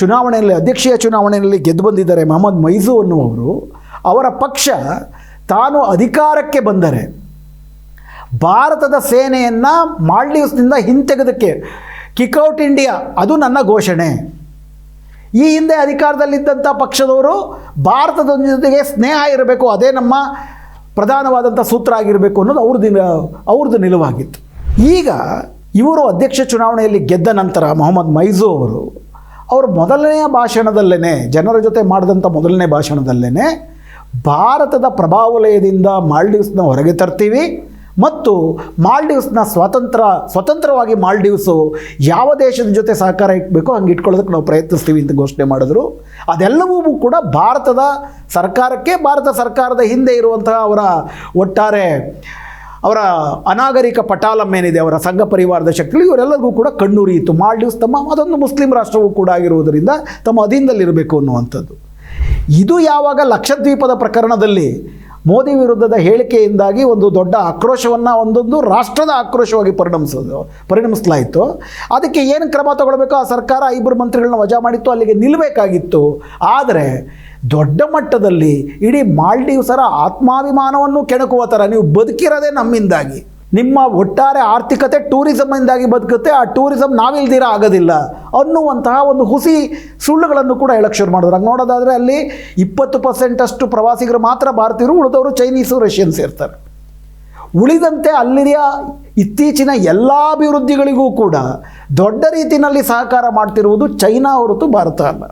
ಚುನಾವಣೆಯಲ್ಲಿ, ಅಧ್ಯಕ್ಷೀಯ ಚುನಾವಣೆಯಲ್ಲಿ ಗೆದ್ದು ಬಂದಿದ್ದಾರೆ ಮೊಹಮ್ಮದ್ ಮೈಸೂ ಅನ್ನುವರು ಅವರ ಪಕ್ಷ ತಾನು ಅಧಿಕಾರಕ್ಕೆ ಬಂದರೆ, ಭಾರತದ ಸೇನೆಯನ್ನು ಮಾಲ್ಡೀವ್ಸ್ನಿಂದ ಹಿಂತೆಗೆದಕ್ಕೆ ಕಿಕ್ಔಟ್ ಇಂಡಿಯಾ, ಅದು ನನ್ನ ಘೋಷಣೆ. ಈ ಹಿಂದೆ ಅಧಿಕಾರದಲ್ಲಿದ್ದಂಥ ಪಕ್ಷದವರು ಭಾರತದ ಜೊತೆಗೆ ಸ್ನೇಹ ಇರಬೇಕು, ಅದೇ ನಮ್ಮ ಪ್ರಧಾನವಾದಂಥ ಸೂತ್ರ ಆಗಿರಬೇಕು ಅನ್ನೋದು ಅವ್ರದ್ದು ಅವ್ರದ್ದು ನಿಲುವಾಗಿತ್ತು. ಈಗ ಇವರು ಅಧ್ಯಕ್ಷ ಚುನಾವಣೆಯಲ್ಲಿ ಗೆದ್ದ ನಂತರ ಮೊಹಮ್ಮದ್ ಮೈಜು ಅವರು ಅವರು ಮೊದಲನೆಯ ಭಾಷಣದಲ್ಲೇ ಜನರ ಜೊತೆ ಮಾಡಿದಂಥ ಮೊದಲನೇ ಭಾಷಣದಲ್ಲೇ ಭಾರತದ ಪ್ರಭಾವಲಯದಿಂದ ಮಾಲ್ಡೀವ್ಸ್ನ ಹೊರಗೆ ತರ್ತೀವಿ ಮತ್ತು ಮಾಲ್ಡೀವ್ಸ್ನ ಸ್ವತಂತ್ರ, ಸ್ವತಂತ್ರವಾಗಿ ಮಾಲ್ಡೀವ್ಸು ಯಾವ ದೇಶದ ಜೊತೆ ಸಹಕಾರ ಇಟ್ಬೇಕೋ ಹಂಗೆ ಇಟ್ಕೊಳ್ಳೋದಕ್ಕೆ ನಾವು ಪ್ರಯತ್ನಿಸ್ತೀವಿ ಅಂತ ಘೋಷಣೆ ಮಾಡಿದ್ರು. ಅದೆಲ್ಲವೂ ಕೂಡ ಭಾರತದ ಸರ್ಕಾರಕ್ಕೆ, ಭಾರತ ಸರ್ಕಾರದ ಹಿಂದೆ ಇರುವಂತಹ ಅವರ ಒಟ್ಟಾರೆ ಅವರ ಅನಾಗರಿಕ ಪಟಾಲಂ ಏನಿದೆ, ಅವರ ಸಂಘ ಪರಿವಾರದ ಶಕ್ತಿಗಳು, ಇವರೆಲ್ಲರಿಗೂ ಕೂಡ ಕಣ್ಣುರಿಯಿತು ಮಾಲ್ಡೀವ್ಸ್ ತಮ್ಮ ಅದೊಂದು ಮುಸ್ಲಿಂ ರಾಷ್ಟ್ರವೂ ಕೂಡ ಆಗಿರುವುದರಿಂದ ತಮ್ಮ ಅಧೀನದಲ್ಲಿರಬೇಕು ಅನ್ನುವಂಥದ್ದು. ಇದು ಯಾವಾಗ ಲಕ್ಷದ್ವೀಪದ ಪ್ರಕರಣದಲ್ಲಿ ಮೋದಿ ವಿರುದ್ಧದ ಹೇಳಿಕೆಯಿಂದಾಗಿ ಒಂದು ದೊಡ್ಡ ಆಕ್ರೋಶವನ್ನು, ಒಂದೊಂದು ರಾಷ್ಟ್ರದ ಆಕ್ರೋಶವಾಗಿ ಪರಿಣಮಿಸೋದು ಪರಿಣಮಿಸಲಾಯಿತು. ಅದಕ್ಕೆ ಏನು ಕ್ರಮ ತಗೊಳ್ಬೇಕು? ಆ ಸರ್ಕಾರ ಇಬ್ಬರು ಮಂತ್ರಿಗಳನ್ನ ವಜಾ ಮಾಡಿತ್ತು, ಅಲ್ಲಿಗೆ ನಿಲ್ಲಬೇಕಾಗಿತ್ತು ಆದರೆ ದೊಡ್ಡ ಮಟ್ಟದಲ್ಲಿ ಇಡೀ ಮಾಲ್ಡೀವ್ಸರ ಆತ್ಮಾಭಿಮಾನವನ್ನು ಕೆಣಕುವ ಥರ ನೀವು ಬದುಕಿರೋದೇ ನಮ್ಮಿಂದಾಗಿ. ನಿಮ್ಮ ಒಟ್ಟಾರೆ ಆರ್ಥಿಕತೆ ಟೂರಿಸಮ್ಮಿಂದಾಗಿ ಬದುಕುತ್ತೆ, ಆ ಟೂರಿಸಮ್ ನಾವಿಲ್ದಿರ ಆಗೋದಿಲ್ಲ ಅನ್ನುವಂತಹ ಒಂದು ಹುಸಿ ಸುಳ್ಳುಗಳನ್ನು ಕೂಡ ಹೇಳಕ್ಕೆ ಶುರು ಮಾಡಿದ್ರು. ಹಂಗೆ ನೋಡೋದಾದರೆ ಅಲ್ಲಿ ಇಪ್ಪತ್ತು ಪರ್ಸೆಂಟಷ್ಟು ಪ್ರವಾಸಿಗರು ಮಾತ್ರ ಭಾರತೀಯರು, ಉಳಿದವರು ಚೈನೀಸು ರಷ್ಯನ್ಸ್ ಇರ್ತಾರೆ ಉಳಿದಂತೆ ಅಲ್ಲಿಯ ಇತ್ತೀಚಿನ ಎಲ್ಲ ಅಭಿವೃದ್ಧಿಗಳಿಗೂ ಕೂಡ ದೊಡ್ಡ ರೀತಿಯಲ್ಲಿ ಸಹಕಾರ ಮಾಡ್ತಿರುವುದು ಚೈನಾ ಹೊರತು ಭಾರತ ಅಲ್ಲ.